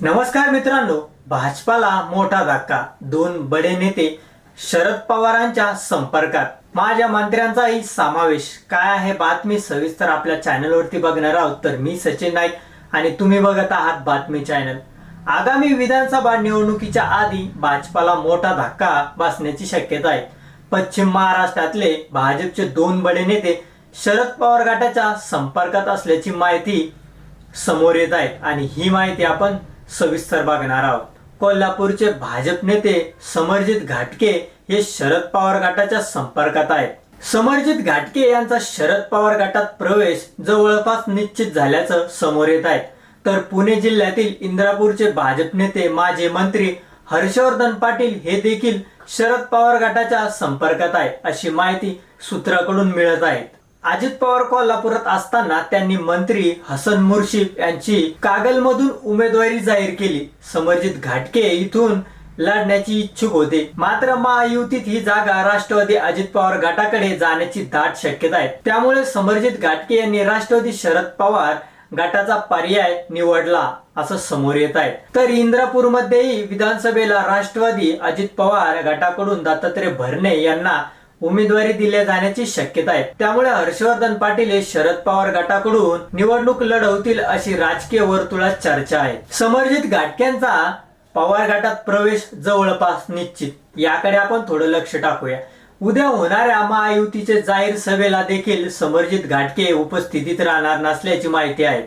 नमस्कार मित्रांनो भाजपाला मोठा धक्का दोन बडे नेते शरद पवारांच्या संपर्कात. माझ्या मंत्र्यांचाही समावेश. काय आहे बातमी? सविस्तर आपल्या चॅनलवरती बघणार आहोत. तर मी सचिन नाईक आणि तुम्ही बघत आहात बातमी चॅनल. आगामी विधानसभा निवडणुकीच्या आधी भाजपाला मोठा धक्का बसण्याची शक्यता आहे. पश्चिम महाराष्ट्रातले भाजपचे दोन बडे नेते शरद पवार गटाच्या संपर्कात असल्याची माहिती समोर येत आहेत आणि ही माहिती आपण सविस्तर बघणार आहोत. कोल्हापूरचे भाजप नेते समरजित घाटके हे शरद पवार गटाच्या संपर्कात आहेत. समरजित घाटके यांचा शरद पवार गटात प्रवेश जवळपास निश्चित झाल्याचं समोर येत आहे. तर पुणे जिल्ह्यातील इंद्रापूरचे भाजप नेते माजी मंत्री हर्षवर्धन पाटील हे देखील शरद पवार गटाच्या संपर्कात आहे अशी माहिती सूत्राकडून मिळत आहे. अजित पवार कोल्हापुरात असताना त्यांनी मंत्री हसन मुर्शिद यांची कागलमधून उमेदवारी जाहीर केली. समरजित घाटके इथून लढण्याची इच्छुक होते. मात्र महायुतीत ही जागा राष्ट्रवादी अजित पवार गटाकडे जाण्याची दाट शक्यता आहे. त्यामुळे समरजित घाटके यांनी राष्ट्रवादी शरद पवार गटाचा पर्याय निवडला असं समोर येत आहे. तर इंद्रापूरमध्येही विधानसभेला राष्ट्रवादी अजित पवार गटाकडून दत्तात्रय भरणे यांना उमेदवारी दिल्या जाण्याची शक्यता आहे. त्यामुळे हर्षवर्धन पाटील हे शरद पवार गटाकडून निवडणूक लढवतील अशी राजकीय वर्तुळात चर्चा आहे. समरजित घाटक्यांचा पवार गटात प्रवेश जवळपास निश्चित. याकडे आपण थोडं लक्ष टाकूया. उद्या होणाऱ्या महायुतीचे जाहीर सभेला देखील समरजित घाटके उपस्थितीत राहणार नसल्याची माहिती आहे.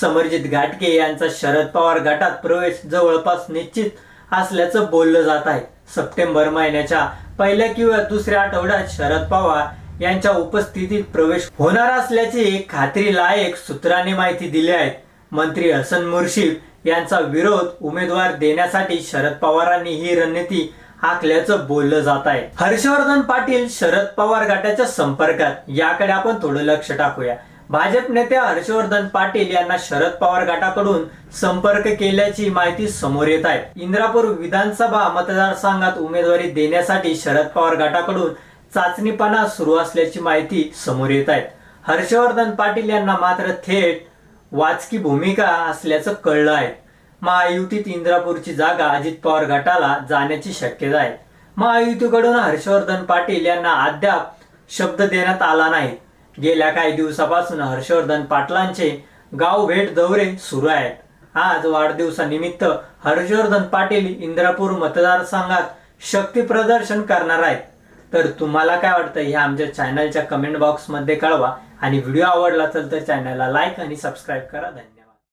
समरजित घाटके यांचा शरद पवार गटात प्रवेश जवळपास निश्चित असल्याचं बोललं जात आहे. सप्टेंबर महिन्याच्या पहिल्या किंवा दुसऱ्या आठवड्यात शरद पवार यांच्या उपस्थितीत प्रवेश होणार असल्याची खात्री लायक सूत्रांनी माहिती दिली आहे. मंत्री हसन मुर्शिद यांचा विरोध उमेदवार देण्यासाठी शरद पवारांनी ही रणनीती आखल्याचं बोललं जात आहे. हर्षवर्धन पाटील शरद पवार गटाच्या संपर्कात याकडे आपण थोडं लक्ष टाकूया. भाजप नेते हर्षवर्धन पाटील यांना शरद पवार गटाकडून संपर्क केल्याची माहिती समोर येत आहे. इंद्रापूर विधानसभा मतदारसंघात उमेदवारी देण्यासाठी शरद पवार गटाकडून चाचणीपणा सुरू असल्याची माहिती समोर येत आहे. हर्षवर्धन पाटील यांना मात्र थेट वाचकी भूमिका असल्याचं कळलं आहे. महायुतीत इंद्रापूरची जागा अजित पवार गटाला जाण्याची शक्यता आहे. महायुतीकडून हर्षवर्धन पाटील यांना अद्याप शब्द देण्यात आला नाही. गेल्या काही दिवसापासून हर्षवर्धन पाटलांचे गाव भेट दौरे सुरू आहेत. आज वाढदिवसानिमित्त हर्षवर्धन पाटील इंद्रापूर मतदारसंघात शक्ती प्रदर्शन करणार आहेत. तर तुम्हाला काय वाटतं हे आमच्या चॅनलच्या कमेंट बॉक्समध्ये कळवा. आणि व्हिडिओ आवडला तर चॅनलला लाईक आणि सबस्क्राईब करा. धन्यवाद.